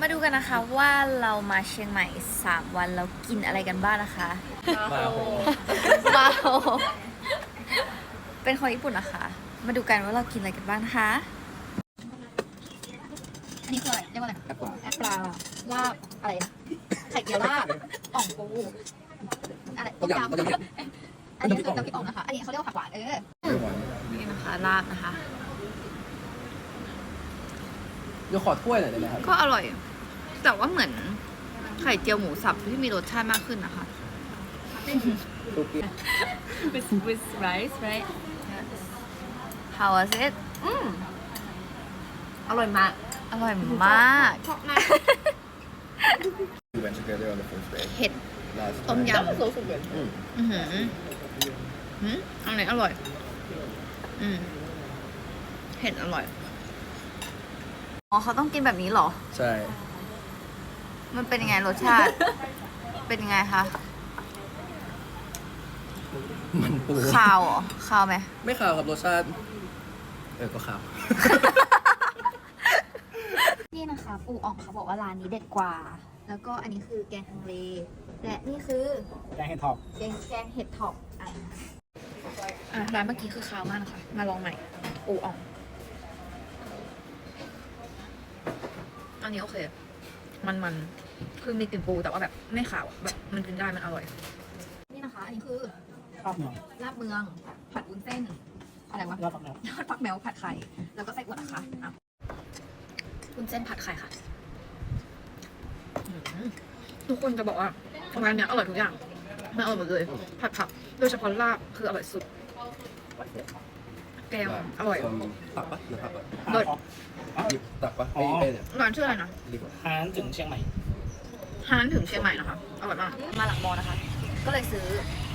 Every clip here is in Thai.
มาดูกันนะคะว่าเรามาเชียงใหม่ 3 วันเรากินอะไรกันบ้างนะคะ มาโหว้าวเป็นคนญี่ปุ่นนะคะ มาดูกันว่าเรากินอะไรกันบ้างนะคะอันนี้คืออะไรเรียกว่าอะไรแอปเปิลแอปปลาลาบอะไรนะไข่เจียวลาบอ่องปูอะไรต้มยำอันนี้คือน้ำพริกอ่องนะคะ อันนี้เขาเรียกว่าผักหวานเออนี่นะคะลาบนะคะ เดี๋ยวขอถ้วยหน่อยได้ไหมครับก็อร่อย แต่ว่าเหมือนไข่เจียวหมูสับที่มีรสชาติมากขึ้นนะคะคุกกี้ with with rice right how was it อืมอร่อยมาก อร่อยมาก We went together on the first day เห็ด last ต้ม time. ย That was also good อืมำอือหือหืมอันไหนอร่อย อืมเห็ดอร่อย อ๋อเขาต้องกินแบบนี้เหรอ ใช่ มันเป็นยังไงรสชาติ เป็นยังไงคะ มันปูคาวเหรอคาวไหม ไม่ขาวครับรสชาติ เออ ก็ขาว นี่นะคะปูอ่องเขาบอกว่าร้านนี้เด็ดกว่า แล้วก็อันนี้คือแกงฮังเล และนี่คือแกงเห็ดทอบแกงแกงเห็ดถอบอะอะร้านเมื่อกี้คือคาวมากนะคะมาลองใหม่ปูอ่อง นนี้โอเค มันมันคือมีกลิ่นปูแต่ว่าแบบไม่ขาวแบบมันกินได้มันอร่อย นี่นะคะ อันนี้คือชอบเนาะลาบเมือง ผัดวุ้นเส้น อะไรวะยอดฟักแมวยอดฟักแมวผัดไข่ แล้วก็ไส้อั่วนะคะอะคุณเส้นผัดไข่ค่ะอืมทุกคนจะบอกว่าร้านเนี้ยอร่อยทุกอย่างมันอร่อยหมดเลย ผัดผักโดยเฉพาะลาบคืออร่อยสุด แกงอร่อยตักปะหรือตักปะเลิศ หยิบตักปะไอ้ไอ้เนี่ยร้านชื่ออะไรนะดีกว่าฮานถึงเชียงใหม่ฮานถึงเชียงใหม่นะคะอร่อยมากมาหลังมอนะคะ ก็เลยซื้อ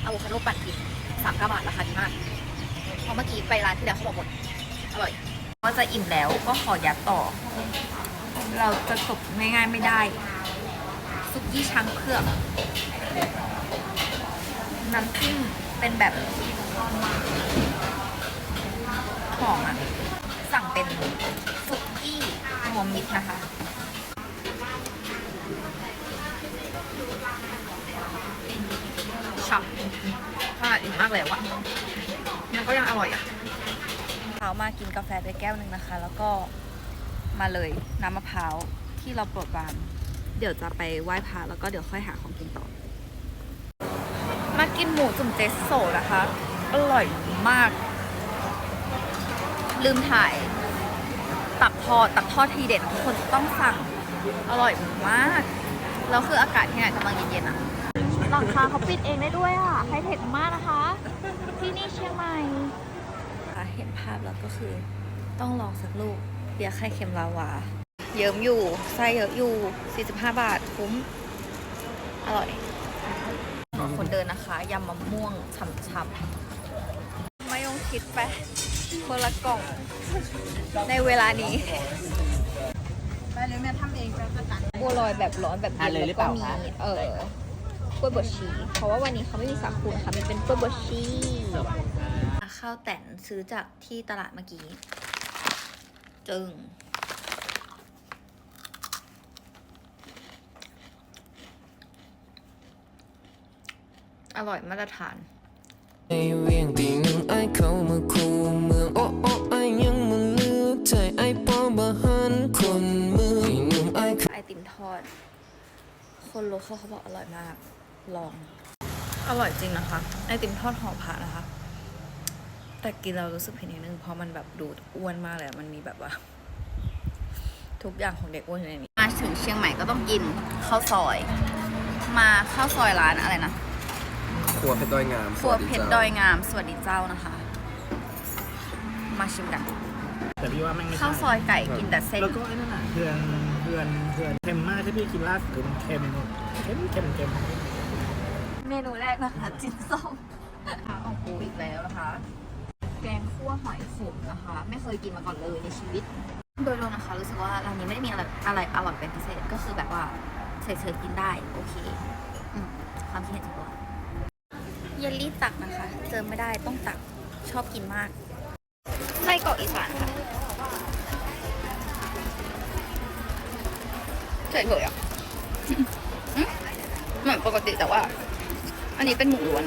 อะโวคาโดปั่นกินสามเก้าบาทราคาดีมากเพราะเมื่อกี้ไปร้านที่แล้วเขาบอกหมดอร่อยก็จะอิ่มแล้วก็ขอยัดต่อ เราจะจบง่ายๆไม่ได้ซุกี้ช้างเผือกน้ำจิ้มเป็นแบบหอมอะสั่งเป็นซุกี้ รวมมิตรนะคะฉ่ำขนาดอิ่มมากแล้วอะมันก็ยังอร่อยอะเช้ามากินกาแฟไปแก้วหนึ่งนะคะ แล้วก็มาเลยน้ำมะพร้าวที่เราโปรดปราน เดี๋ยวจะไปไหว้พระแล้วก็เดี๋ยวค่อยหาของกินต่อ มากินหมูจุ่มเจสโซนะคะ อร่อยมาก ลืมถ่าย ตับทอดตับทอดทีเด็ดทุกคนต้องสั่งอร่อยมากแล้วคืออากาศที่ไหนกำลังเย็นๆอะหลังคาเขาปิดเองได้ด้วยอะไฮเทคมากนะคะ ที่นี่เชียงใหม่เห็นภาพแล้วก็คือ ต้องลองสักลูกเบียร์ไข่เค็มลาวา เยิ้มอยู่ไส้เยอะอยู่ 45 บาทคุ้ม อร่อย คนเดินนะคะยำมะม่วงฉ่ำๆไม่ต้อง คิดไปคนละกล่อง ในเวลานี้ไปเลยแม่ทำเองจะจัดบัวลอยแบบร้อนแบบเย็นทานเลยหรืแล้อวเปก็ล่ามีคะเออกล้วยบดชี เพราะว่าวันนี้เขาไม่มีสาคูนะคะมันเป็นกล้วยบดชีข้าวแต่นซื้อจากที่ตลาดเมื่อกี้ จึงอร่อยมาตรฐานไอเวียงตีหนึ่ง ไอเข้ามาคูเมืองโอ้โอ้ไอยังมันเลือกใจไอปอบะหันคนเมืองหนึ่งไอไอติมทอด คนโลเคอลเขาบอกอร่อยมาก ลอง อร่อยจริงนะคะ ไอติมทอดหอมผานะคะ แต่กินเรารู้สึกผิดนิดนึงเพราะมันแบบดูดอ้วนมากเลยอะมันมีแบบว่า ทุกอย่างของเด็กอ้วนอยู่ในนี้มาถึงเชียงใหม่ก็ต้องกินข้าวซอย มาข้าวซอยร้านอะไรนะ ครัวเพชรดอยงามครัวสสเพชรดอยงาม สวัสดีเจ้านะคะ มาชิมกัน แต่พี่ว่าแม่งไม่ใช่ข้าวซอยไก่กินแต่เส้น แล้วก็ไอ้นั่นน่ะเพื่อนเพื่อนเพื่อนเค็มมากที่พี่กินล่าสุดคือมันเค็มเค็มเค็มเค็มเมนูแรกนะคะจิ้นส้มขาของปูอีกแล้วนะคะ แกงคั่วหอยขมนะคะ ไม่เคยกินมาก่อนเลยในชีวิต โดยรวมนะคะรู้สึกว่าร้านนี้ไม่ได้มีอะไรอะไรอร่อยเป็นพิเศษก็คือแบบว่าเฉยๆกินได้ โอเคอืมความคิดเห็นส่วนตัว เยลลี่ตักนะคะ เจอไม่ได้ต้องตักชอบกินมากไส้กรอกอีสานค่ะเฉยๆอะอืมเหมือนปกติแต่ว่า อันนี้เป็นหมูล้วน